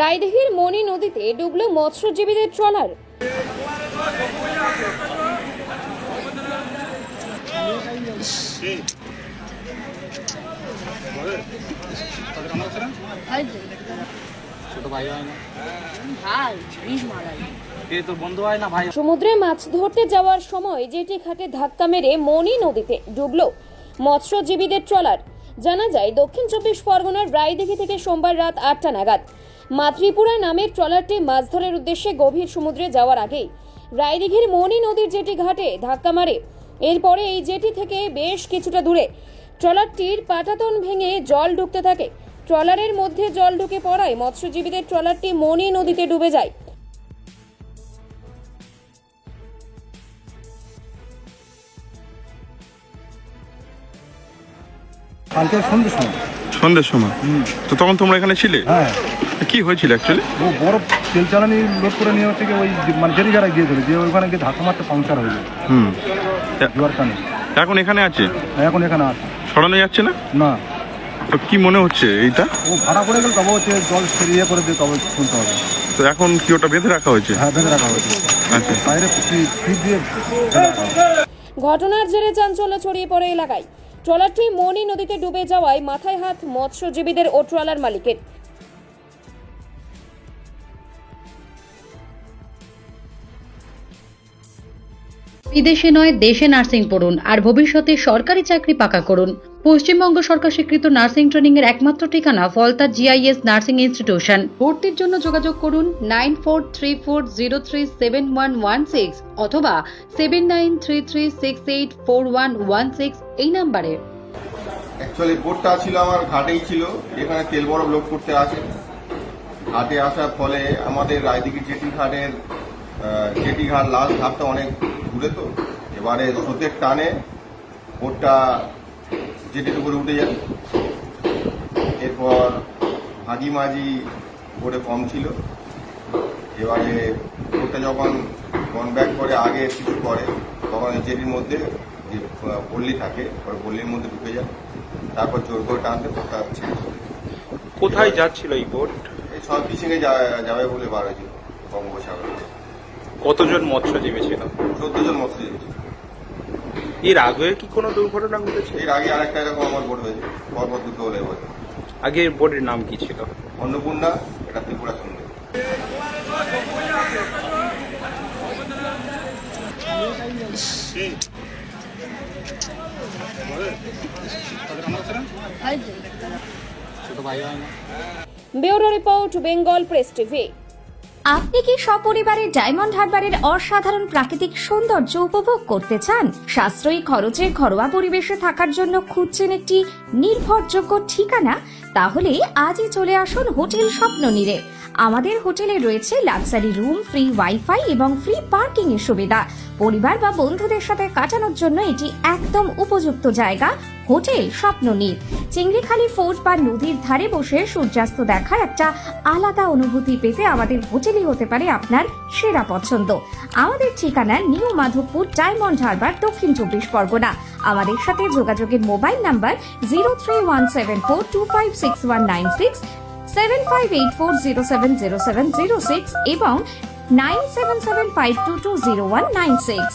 রায়দিঘির মণি নদীতে ডুবল মৎস্যজীবীদের ট্রলার। সমুদ্রে মাছ ধরতে যাওয়ার সময় যেটি ঘাটে ধাক্কা মেরে মণি নদীতে ডুবল মৎস্যজীবীদের ট্রলার। জানা যায়, দক্ষিণ চব্বিশ পরগনার রায়দিঘি থেকে সোমবার রাত আটটা নাগাদ মাতৃপুরা নামের ট্রলারটি মাছ ধরার উদ্দেশ্যে গভীর সমুদ্রে যাওয়ার আগেই রায়দিঘির মণি নদীর জেটি ঘাটে ধাক্কা মারে। এরপরে এই জেটি থেকে বেশ কিছুটা দূরে ট্রলারটির পাটাতন ভেঙে জল ঢুকতে থাকে। ট্রলারের মধ্যে জল ঢুকে পড়ায় মৎস্যজীবীদের ট্রলারটি মনি নদীতে ডুবে যায়। কালকে সন্ধ্যের সময়। সন্ধ্যের সময়? তো তখন তোমরা এখানে ছিলে? হ্যাঁ। কি হয়েছিল অ্যাকচুয়ালি ও বড় তেল চালানি লোড করে নিয়ে হচ্ছে ওই মানে জেরি যারা গিয়েছিল যে ওইখানে গিয়ে ধাক্কা মারতে পাংচার হয়ে যায়। হুম। জোয়ার টানে এখন এখানে আছে? এখন এখানে আছে। সরানো যাচ্ছে না? না। তো কি মনে হচ্ছে এইটা? ও ভাড়া করে গেলে তবে হচ্ছে জল সেরিয়ে করে দিয়ে তবে শুনতে হবে। তো এখন কি ওটা বেঁধে রাখা হয়েছে? হ্যাঁ বেঁধে রাখা হয়েছে। আচ্ছা। বাইরে ফিট দিয়ে। ঘটনার জেরে চাঞ্চল্য ছড়িয়ে পড়ে এলাকায়। ট্রলারটি মনি নদীতে ডুবে যাওয়ায় মাথায় হাত মৎস্যজীবীদের ও ট্রলার মালিকের। বিদেশে নয়, দেশে নার্সিং পড়ুন, আর ভবিষ্যতে সরকারি চাকরি পাকা করুন। পশ্চিমবঙ্গ সরকার স্বীকৃত নার্সিং ট্রেনিং এর একমাত্র ঠিকানা ফলতা জিআইএস নার্সিং ইনস্টিটিউশন। ভর্তির জন্য যোগাযোগ করুন nine four three four zero three seven one one six অথবা seven nine three three six eight four one one six এই নাম্বারে। অ্যাকচুয়ালি বোটটা ছিল আমার ঘাটেই ছিল এখানে তেল বরফ লোড করতে আসে। ঘাটে আসার ফলে আমাদের রায়দিঘির জেটি ঘাটের জেটি ঘাট লাস্ট ঘাটটা অনেক দূরে তো। এবারে স্রোতের টানে বোটটা জেটির উপরে উঠে যায় এরপর ভাগি মাঝি বোটে কম ছিল। এবারে বোটটা যখন গন ব্যাক করে আগে কিছু করে তখন জেটির মধ্যে যে পল্লী থাকে ওই পল্লীর মধ্যে ঢুকে যায়। তারপর জোর করে টানতে বোটটা ছেড়ে চলে কোথায় যাচ্ছিল এই এই সব ফিশিংয়ে যাবে বলে বার হয়েছিল বঙ্গোপসাগরে। কতজন মৎস্যজীবী ছিল? চোদ্দ জন মৎস্যজীবী ছিল। এর আগে কি কোনো দুর্ঘটনা ঘটেছে? এর আগে আরেকটা এরকম আমার বোট হয়েছে পরপর দুটো হলে বছর আগে বোটের নাম কি ছিল? অন্নপূর্ণা এটা ত্রিপুরা সুন্দর ছোট ভাই bureau report Bengal press TV. আপনি কি সপরিবারে ডায়মন্ড হারবারের অসাধারণ প্রাকৃতিক সৌন্দর্য উপভোগ করতে চান? সাশ্রয়ী খরচে ঘরোয়া পরিবেশে থাকার জন্য খুঁজছেন একটি নির্ভরযোগ্য ঠিকানা তাহলে আজই চলে আসুন হোটেল স্বপ্ন নীরে আমাদের হোটেলে রয়েছে লাক্সারি রুম, ফ্রি ওয়াইফাই এবং ফ্রি পার্কিং এর সুবিধা। পরিবার বা বন্ধুদের সাথে কাটানোর জন্য এটি একদম উপযুক্ত জায়গা, হোটেল স্বপ্ন স্বপ্ননীর। চিংড়িখালি ফোর্ট বা নদীর ধারে বসে সূর্যাস্ত দেখার একটা আলাদা অনুভূতি পেতে আমাদের হোটেলই হতে পারে আপনার সেরা পছন্দ। আমাদের ঠিকানা নিউ মাধবপুর ডায়মন্ড হারবার দক্ষিণ চব্বিশ পরগনা। আমাদের সাথে যোগাযোগের mobile number zero three one seven four two five six one nine six, seven five eight four zero seven zero seven zero six এবং nine seven seven five two two zero one nine six.